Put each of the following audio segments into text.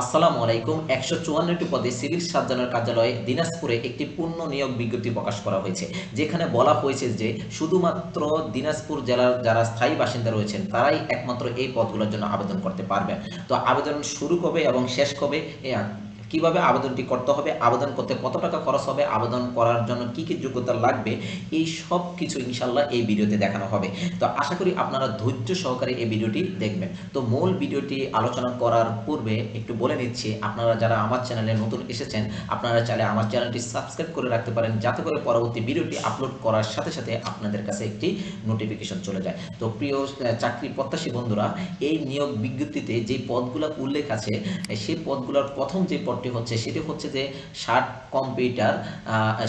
আসসালামু আলাইকুম। একশো চুয়ান্নটি পদে সিভিল সার্জনের কার্যালয়ে দিনাজপুরে একটি পূর্ণ নিয়োগ বিজ্ঞপ্তি প্রকাশ করা হয়েছে, যেখানে বলা হয়েছে যে শুধুমাত্র দিনাজপুর জেলার যারা স্থায়ী বাসিন্দা রয়েছেন, তারাই একমাত্র এই পদগুলোর জন্য আবেদন করতে পারবেন। তো আবেদন শুরু কবে এবং শেষ কবে? কীভাবে আবেদনটি করতে হবে, আবেদন করতে কত টাকা খরচ হবে, আবেদন করার জন্য কি কি যোগ্যতা লাগবে, এই সব কিছু ইনশাল্লাহ এই ভিডিওতে দেখানো হবে। তো আশা করি আপনারা ধৈর্য সহকারে এই ভিডিওটি দেখবেন। তো মূল ভিডিওটি আলোচনা করার পূর্বে একটু বলে নিচ্ছি, আপনারা যারা আমার চ্যানেলে নতুন এসেছেন, আপনারা চাইলে আমার চ্যানেলটি সাবস্ক্রাইব করে রাখতে পারেন, যাতে করে পরবর্তী ভিডিওটি আপলোড করার সাথে সাথে আপনাদের কাছে একটি নোটিফিকেশন চলে যায়। তো প্রিয় চাকরি প্রত্যাশী বন্ধুরা, এই নিয়োগ বিজ্ঞপ্তিতে যে পদগুলো উল্লেখ আছে, সেই পদগুলোর প্রথম যে পদটি হচ্ছে, সেটি হচ্ছে যে ষাট কম্পিউটার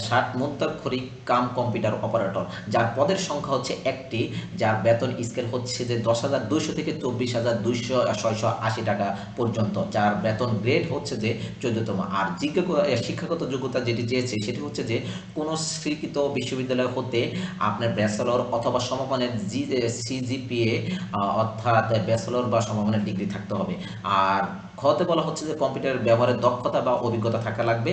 ষাট মুদ্রাক্ষরিক কাম কম্পিউটার অপারেটর, যার পদের সংখ্যা হচ্ছে একটি, যার বেতন স্কেল হচ্ছে যে দশ হাজার দুইশো থেকে চব্বিশ হাজার দুইশো ছয়শো আশি টাকা পর্যন্ত, যার বেতন গ্রেড হচ্ছে যে চোদ্দতম। আর শিক্ষাগত যোগ্যতা যেটি চেয়েছে, সেটি হচ্ছে যে কোনো স্বীকৃত বিশ্ববিদ্যালয় হতে আপনার ব্যাচেলর অথবা সমমানের জি সিজিপিএ অর্থাৎ ব্যাচেলর বা সমমানের ডিগ্রি থাকতে হবে। আর খতে বলা হচ্ছে যে কম্পিউটার ব্যবহারের দক্ষতা বা অভিজ্ঞতা থাকা লাগবে।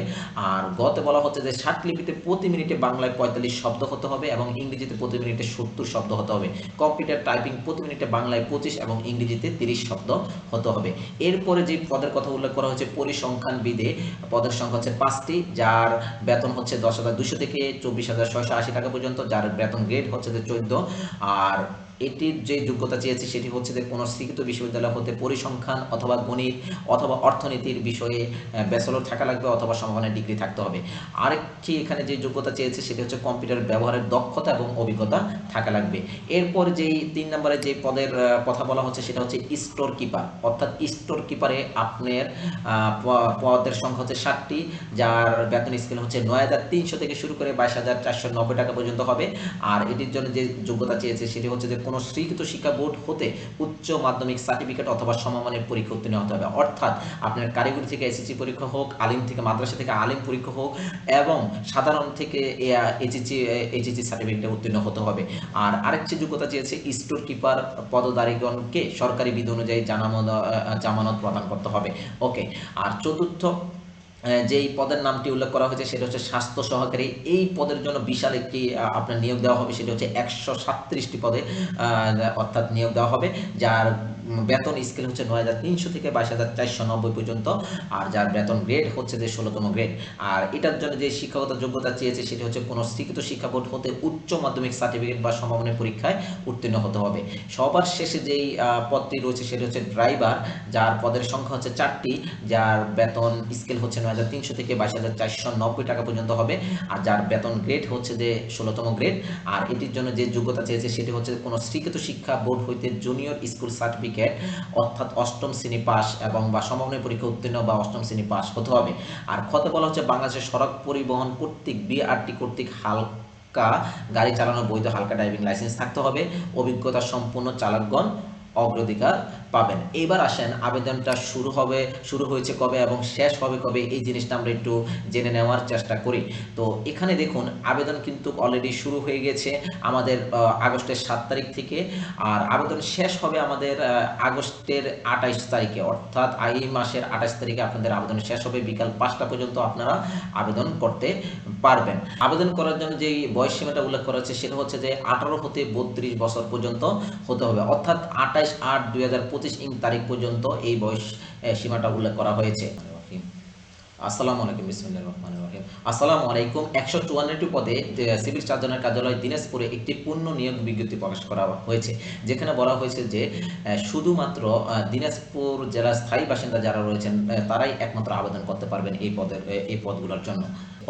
আর গতে বলা হচ্ছে যে ষাট লিপিতে প্রতি মিনিটে বাংলায় পঁয়তাল্লিশ শব্দ হতে হবে এবং ইংরেজিতে প্রতি মিনিটে সত্তর শব্দ হতে হবে। কম্পিউটার টাইপিং প্রতি মিনিটে বাংলায় পঁচিশ এবং ইংরেজিতে তিরিশ শব্দ হতে হবে। এরপরে যে পদের কথা উল্লেখ করা হয়েছে পরিসংখ্যান বিদে পদের সংখ্যা হচ্ছে পাঁচটি, যার বেতন হচ্ছে দশ হাজার দুশো থেকে চব্বিশ হাজার ছয়শো আশি টাকা পর্যন্ত, যার বেতন গ্রেড হচ্ছে যে চোদ্দ। আর এটির যে যোগ্যতা চেয়েছে সেটি হচ্ছে যে কোনো স্বীকৃত বিশ্ববিদ্যালয় হতে পরিসংখ্যান অথবা গণিত অথবা অর্থনীতির বিষয়ে ব্যাচেলর থাকা লাগবে অথবা সমানের ডিগ্রি থাকতে হবে। আরেকটি এখানে যে যোগ্যতা চেয়েছে সেটি হচ্ছে কম্পিউটার ব্যবহারের দক্ষতা এবং অভিজ্ঞতা থাকা লাগবে। এরপর যেই তিন নম্বরে যে পদের কথা বলা হচ্ছে সেটা হচ্ছে স্টোর কিপার। অর্থাৎ স্টোর কিপারে আপনার পদের সংখ্যা হচ্ছে ষাটটি, যার বেতন স্কেল হচ্ছে নয় হাজার তিনশো থেকে শুরু করে বাইশ হাজার চারশো নব্বই টাকা পর্যন্ত হবে। আর এটির জন্য যে যোগ্যতা চেয়েছে সেটি হচ্ছে যে কোনো স্বীকৃত শিক্ষা বোর্ড হতে উচ্চ মাধ্যমিক সার্টিফিকেট অথবা সমমানের পরীক্ষা উত্তীর্ণ হতে হবে। অর্থাৎ আপনার কারিগরি থেকে এসএসসি পরীক্ষা হোক, আলিম থেকে মাদ্রাসা থেকে আলিম পরীক্ষা হোক এবং সাধারণ থেকে এইচএসসি এইচএসসি সার্টিফিকেটে উত্তীর্ণ হতে হবে। আর আরেকটি যোগ্যতা চেয়েছে স্টোর কিপার পদধারীগণকে সরকারি বিধি অনুযায়ী জানামত জামানত প্রদান করতে হবে। ওকে, আর চতুর্থ যেই পদের নামটি উল্লেখ করা হয়েছে, সেটা হচ্ছে স্বাস্থ্য সহকারী। এই পদের জন্য বিশাল একটি আপনার নিয়োগ দেওয়া হবে, সেটা হচ্ছে একশো সাতত্রিশটি পদে অর্থাৎ নিয়োগ দেওয়া হবে, যার বেতন স্কেল হচ্ছে নয় হাজার তিনশো থেকে বাইশ হাজার চারশো নব্বই পর্যন্ত। আর যার বেতন গ্রেড হচ্ছে যে ষোলোতম গ্রেড আর এটার জন্য যে শিক্ষাগত যোগ্যতা চেয়েছে সেটি হচ্ছে কোনো স্বীকৃত শিক্ষা বোর্ড হতে উচ্চ মাধ্যমিক সার্টিফিকেট বা সমমানের পরীক্ষায় উত্তীর্ণ হতে হবে। সবার শেষে যেই পদটি রয়েছে সেটি হচ্ছে ড্রাইভার যার পদের সংখ্যা হচ্ছে চারটি, যার বেতন স্কেল হচ্ছে নয় হাজার তিনশো থেকে বাইশ হাজার চারশো নব্বই টাকা পর্যন্ত হবে। আর যার বেতন গ্রেড হচ্ছে যে ষোলোতম গ্রেড আর এটির জন্য যে যোগ্যতা চেয়েছে সেটি হচ্ছে কোনো স্বীকৃত শিক্ষা বোর্ড হইতে জুনিয়র স্কুল সার্টিফিকেট অর্থাৎ অষ্টম শ্রেণি পাস এবং বা সমন্বয় পরীক্ষা উত্তীর্ণ বা অষ্টম শ্রেণি পাস হতে হবে। আর ক্ষতে বলা হচ্ছে বাংলাদেশের সড়ক পরিবহন কর্তৃক বিআরটি কর্তৃক হালকা গাড়ি চালানো বৈধ হালকা ড্রাইভিং লাইসেন্স থাকতে হবে। অভিজ্ঞতা সম্পূর্ণ চালকগণ অগ্রাধিকার পাবেন। এবার আসেন, আবেদনটা শুরু হবে, শুরু হয়েছে কবে এবং শেষ হবে কবে? এই জিনিসটা আমরা একটু জেনে নেওয়ার চেষ্টা করি। তো এখানে দেখুন, আবেদন কিন্তু অলরেডি শুরু হয়ে গেছে আমাদের আগস্টের সাত তারিখ থেকে। আর আবেদন শেষ হবে আমাদের আগস্টের আঠাইশ তারিখে। অর্থাৎ এই মাসের আঠাইশ তারিখে আপনাদের আবেদন শেষ হবে। বিকাল পাঁচটা পর্যন্ত আপনারা আবেদন করতে পারবেন। আবেদন করার জন্য যে বয়স সীমাটা উল্লেখ করা হচ্ছে, সেটা হচ্ছে যে আঠারো হতে বত্রিশ বছর পর্যন্ত হতে হবে। অর্থাৎ আঠাইশ আট দুই হাজার পঁচিশ ইং তারিখ পর্যন্ত এই বয়স সীমাটা উল্লেখ করা হয়েছে। আলাইকুম, বিসমিল্লাহির রহমানির রহিম। আলাইকুম, একশো চুয়ান্নটি পদে সিভিল সার্জনের কার্যালয় দিনাজপুরে একটি পূর্ণ নিয়োগ বিজ্ঞপ্তি প্রকাশ করা হয়েছে, যেখানে বলা হয়েছে যে শুধুমাত্র দিনাজপুর জেলার স্থায়ী বাসিন্দা যারা রয়েছেন তারাই একমাত্র আবেদন করতে পারবেন এই পদের এই পদগুলোর জন্য।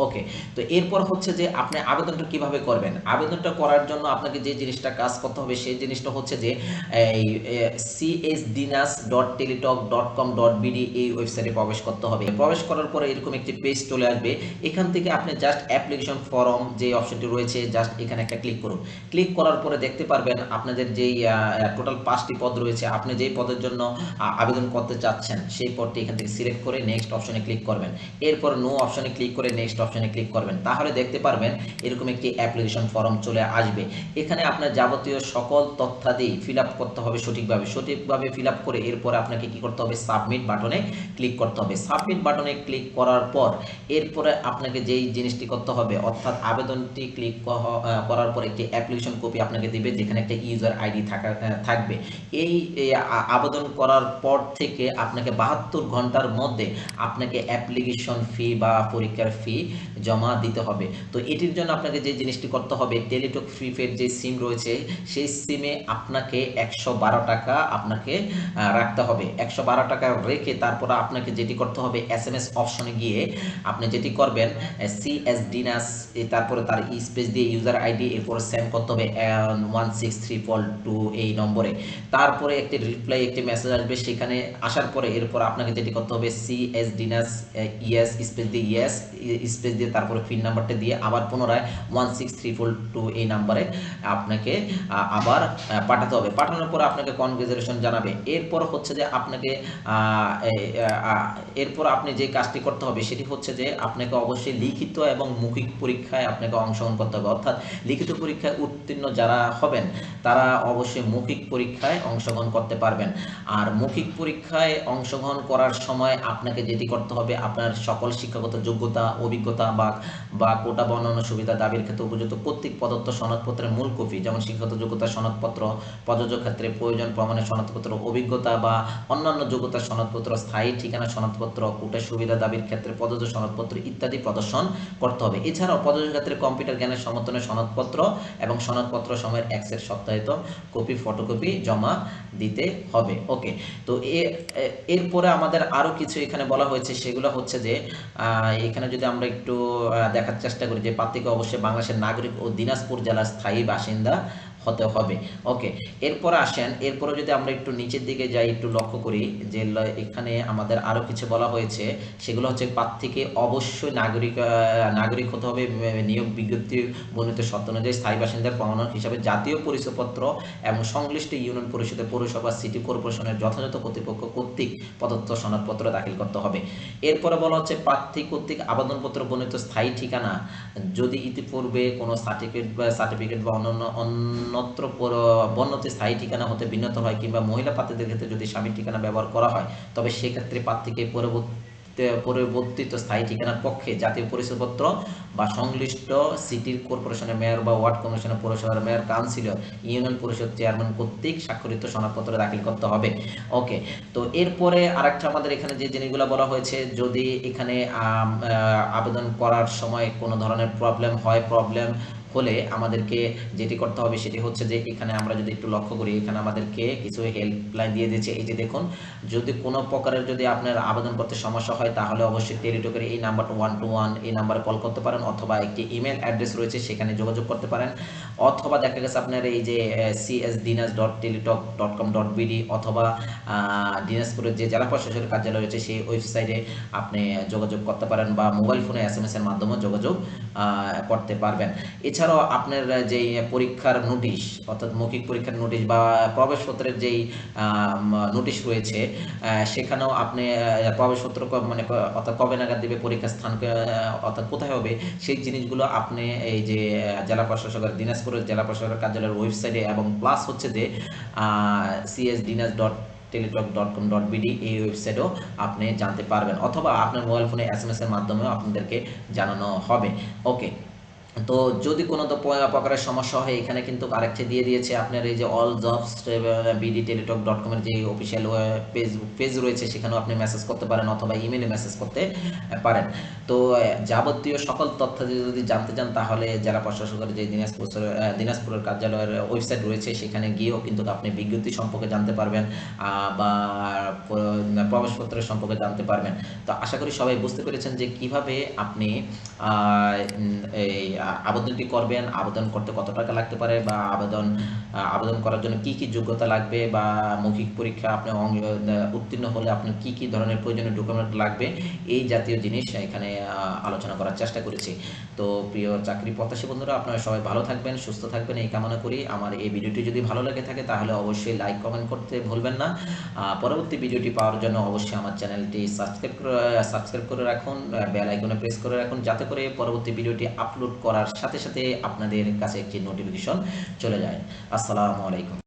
ওকে তো এরপর হচ্ছে যে আপনি আবেদনটা কীভাবে করবেন? আবেদনটা করার জন্য আপনাকে যে জিনিসটা কাজ করতে হবে, সেই জিনিসটা হচ্ছে যে এই CS ডিনাস dot Teletalk dot com dot BD এই ওয়েবসাইটে প্রবেশ করতে হবে। প্রবেশ করার পরে এরকম একটি পেজ চলে আসবে। এখান থেকে আপনি জাস্ট অ্যাপ্লিকেশন ফর্ম যে অপশনটি রয়েছে জাস্ট এখানে একটা ক্লিক করুন। ক্লিক করার পরে দেখতে পারবেন আপনাদের যেই টোটাল পাঁচটি পদ রয়েছে, আপনি যেই পদের জন্য আবেদন করতে চাচ্ছেন, সেই পদটি এখান থেকে সিলেক্ট করে নেক্সট অপশনে ক্লিক করবেন। এরপর নো অপশনে ক্লিক করে নেক্সট অপশনে ক্লিক করবেন, তাহলে দেখতে পারবেন এরকম একটি অ্যাপ্লিকেশন ফর্ম চলে আসবে। এখানে আপনার যাবতীয় সকল তথ্যাদি ফিল আপ করতে হবে সঠিকভাবে। সঠিকভাবে ফিল আপ করে এরপর আপনাকে কি করতে হবে? সাবমিট বাটনে ক্লিক করতে হবে। সাবমিট বাটনে ক্লিক করার পর এরপরে আপনাকে যেই জিনিসটি করতে হবে, অর্থাৎ আবেদনটি ক্লিক করার পর একটি অ্যাপ্লিকেশন কপি আপনাকে দিবে, যেখানে একটা ইউজার আইডি থাকা থাকবে। এই আবেদন করার পর থেকে আপনাকে বাহাত্তর ঘণ্টার মধ্যে আপনাকে অ্যাপ্লিকেশন ফি বা পরীক্ষার ফি জমা দিতে হবে। তো এটির জন্য আপনাকে যে জিনিসটি করতে হবে টেলিটক প্রিপেড যে সিম রয়েছে, সেই সিমে আপনাকে একশো বারো টাকা আপনাকে রাখতে হবে। একশো বারো টাকা রেখে তারপর আপনাকে যেটি করতে হবে এস এম অপশনে গিয়ে আপনি যেটি করবেন সি এস ডিনাস তারপরে তার স্পেস দিয়ে ইউজার আইডি এরপর সেন্ড করতে হবে ওয়ান এই নম্বরে। তারপরে একটি রিপ্লাই একটি মেসেজ আসবে, সেখানে আসার পরে এরপর আপনাকে যেটি করতে হবে সি এস ডিনাস ইয়েস স্পেস দিয়ে ইয়েস স্পেস দিয়ে তারপরে পিন নাম্বারটা দিয়ে আবার পুনরায় one six three four two এই নাম্বারে আপনাকে আবার পাঠাতে হবে। পাঠানোর পর আপনাকে কনগ্রেচুলেশন জানাবে। এরপর হচ্ছে যে আপনাকে এরপর আপনি যে কাজটি করতে হবে সেটি হচ্ছে যে আপনাকে অবশ্যই লিখিত এবং মৌখিক পরীক্ষায় আপনাকে অংশগ্রহণ করতে হবে। অর্থাৎ লিখিত পরীক্ষায় উত্তীর্ণ যারা হবেন, তারা অবশ্যই মৌখিক পরীক্ষায় অংশগ্রহণ করতে পারবেন। আর মৌখিক পরীক্ষায় অংশগ্রহণ করার সময় আপনাকে যেটি করতে হবে, আপনার সকল শিক্ষাগত যোগ্যতা, অভিজ্ঞতা বা বা কোটা বা অন্যান্য সুবিধা দাবির ক্ষেত্রে উপযুক্ত কর্তৃক প্রদত্ত সনদপত্রের মূল কপি, যেমন শিক্ষাগত যোগ্যতা সনদপত্র, প্রযোজ্য ক্ষেত্রে প্রয়োজন প্রমাণের সনদপত্র, অভিজ্ঞতা বা অন্যান্য যোগ্যতার সনদপত্র, স্থায়ী ঠিকানা সনদপত্র, কোটা সুবিধা দাবির ক্ষেত্রে প্রযোজ্য সনদপত্র ইত্যাদি প্রদর্শন করতে হবে। এছাড়াও প্রযোজ্য ক্ষেত্রে কম্পিউটার জ্ঞানের সমর্থনের সনদপত্র এবং সনদপত্র সময়ের এক্সের সপ্তাহিত কপি, ফটোকপি জমা দিতে হবে। ওকে, তো এরপরে আমাদের আরও কিছু এখানে বলা হয়েছে, সেগুলো হচ্ছে যে এখানে যদি আমরা একটু দেখার চেষ্টা করি যে প্রার্থীকে অবশ্যই বাংলাদেশের নাগরিক ও দিনাজপুর জেলার স্থায়ী বাসিন্দা। হতে হবে। ওকে এরপরে আসেন এরপরে যদি আমরা একটু নিচের দিকে যাই, একটু লক্ষ্য করি যে এখানে আমাদের আরও কিছু বলা হয়েছে। সেগুলো হচ্ছে প্রার্থীকে অবশ্যই নাগরিক নাগরিক হতে হবে নিয়োগ বিজ্ঞপ্তি বর্ণিত শর্ত অনুযায়ী স্থায়ী বাসিন্দার প্রমাণক হিসাবে জাতীয় পরিচয়পত্র এবং সংশ্লিষ্ট ইউনিয়ন পরিষদের পৌরসভা, সিটি কর্পোরেশনের যথাযথ কর্তৃপক্ষ কর্তৃক প্রদত্ত সনদপত্র দাখিল করতে হবে। এরপরে বলা হচ্ছে প্রার্থী কর্তৃক আবেদনপত্র বর্ণিত স্থায়ী ঠিকানা। যদি ইতিপূর্বে কোনো সার্টিফিকেট বা সার্টিফিকেট বা অন্যান্য অন্যত্র বর্ণতে স্থায়ী ঠিকানা হতে ভিন্নত হয় কিংবা মহিলা প্রার্থীদের ক্ষেত্রে যদি স্বামীর ঠিকানা ব্যবহার করা হয়, তবে সেক্ষেত্রে পরবর্তী পরিবর্তিত স্থায়ী ঠিকানার পক্ষে জাতীয় পরিচয়পত্র বা সংশ্লিষ্ট সিটির কর্পোরেশনের মেয়র বা ওয়ার্ড কমিশনের পৌরসভার মেয়র, কাউন্সিলর, ইউনিয়ন পরিষদ চেয়ারম্যান কর্তৃক স্বাক্ষরিত সনদপত্র দাখিল করতে হবে। ওকে, তো এরপরে আরেকটা আমাদের এখানে যে জিনিসগুলো বলা হয়েছে, যদি এখানে আবেদন করার সময় কোনো ধরনের প্রবলেম হয়, প্রবলেম হলে আমাদেরকে যেটি করতে হবে সেটি হচ্ছে যে এখানে আমরা যদি একটু লক্ষ্য করি, এখানে আমাদেরকে কিছু হেল্পলাইন দিয়ে দিয়েছে। এই যে দেখুন, যদি কোনো প্রকারের যদি আপনার আবেদন করতে সমস্যা হয়, তাহলে অবশ্যই টেলিটকের এই নাম্বারটা ওয়ান টু ওয়ান এই নাম্বারে কল করতে পারেন অথবা একটি ইমেল অ্যাড্রেস রয়েছে, সেখানে যোগাযোগ করতে পারেন। অথবা দেখা গেছে আপনার এই যে CS ডিনাস dot Teletalk dot com dot BD অথবা দিনাজপুরের যে জেলা প্রশাসনের কার্যালয় রয়েছে, সেই ওয়েবসাইটে আপনি যোগাযোগ করতে পারেন বা মোবাইল ফোনে এস এম এস এর মাধ্যমে যোগাযোগ করতে পারবেন। এছাড়াও আপনার যে পরীক্ষার নোটিশ অর্থাৎ মৌখিক পরীক্ষার নোটিশ বা প্রবেশপত্রের যেই নোটিশ রয়েছে সেখানেও আপনি প্রবেশপত্র মানে অর্থাৎ কবে নাগাদ দেবে পরীক্ষার স্থান অর্থাৎ কোথায় হবে, সেই জিনিসগুলো আপনি এই যে জেলা প্রশাসকের, দিনাজপুরের জেলা প্রশাসকের কার্যালয়ের ওয়েবসাইটে এবং প্লাস হচ্ছে যে CS ডিনাস dot Teletalk dot com dot BD এই ওয়েবসাইটেও আপনি জানতে পারবেন, অথবা আপনার মোবাইল ফোনে এস এম এস এর মাধ্যমেও আপনাদেরকে জানানো হবে। ওকে তো যদি কোনো তো প্রকারের সমস্যা হয়, এখানে কিন্তু আরেকটি দিয়ে দিয়েছে আপনার এই যে all jobs BD Teletalk dot কমের যে অফিসিয়াল পেজ পেজ রয়েছে, সেখানেও আপনি মেসেজ করতে পারেন অথবা ইমেলে মেসেজ করতে পারেন। তো যাবতীয় সকল তথ্য যদি জানতে চান, তাহলে জেলা প্রশাসকের যে দিনাজপুর দিনাজপুরের কার্যালয়ের ওয়েবসাইট রয়েছে, সেখানে গিয়েও কিন্তু আপনি বিজ্ঞপ্তি সম্পর্কে জানতে পারবেন বা প্রবেশপত্রের সম্পর্কে জানতে পারবেন। তো আশা করি সবাই বুঝতে পেরেছেন যে কীভাবে আপনি এই আবেদনটি করবেন? আবেদন করতে কত টাকা লাগতে পারে? বা আবেদন আবেদন করার জন্য কি কি যোগ্যতা লাগবে? বা মৌখিক পরীক্ষা আপনি উত্তীর্ণ হলে আপনার কি কি ধরনের প্রয়োজনীয় ডকুমেন্ট লাগবে? এই জাতীয় জিনিস এখানে আলোচনা করার চেষ্টা করেছি। তো প্রিয় চাকরি প্রত্যাশী বন্ধুরা, আপনারা সবাই ভালো থাকবেন, সুস্থ থাকবেন, এই কামনা করি। আমার এই ভিডিওটি যদি ভালো লেগে থাকে, তাহলে অবশ্যই লাইক কমেন্ট করতে ভুলবেন না। পরবর্তী ভিডিওটি পাওয়ার জন্য অবশ্যই আমার চ্যানেলটি সাবস্ক্রাইব করে সাবস্ক্রাইব করে রাখুন বেল আইকনে প্রেস করে রাখুন, যাতে করে পরবর্তী ভিডিওটি আপলোড করার সাথে সাথে আপনাদের কাছে একটি নোটিফিকেশন চলে যায়। আসসালামু আলাইকুম।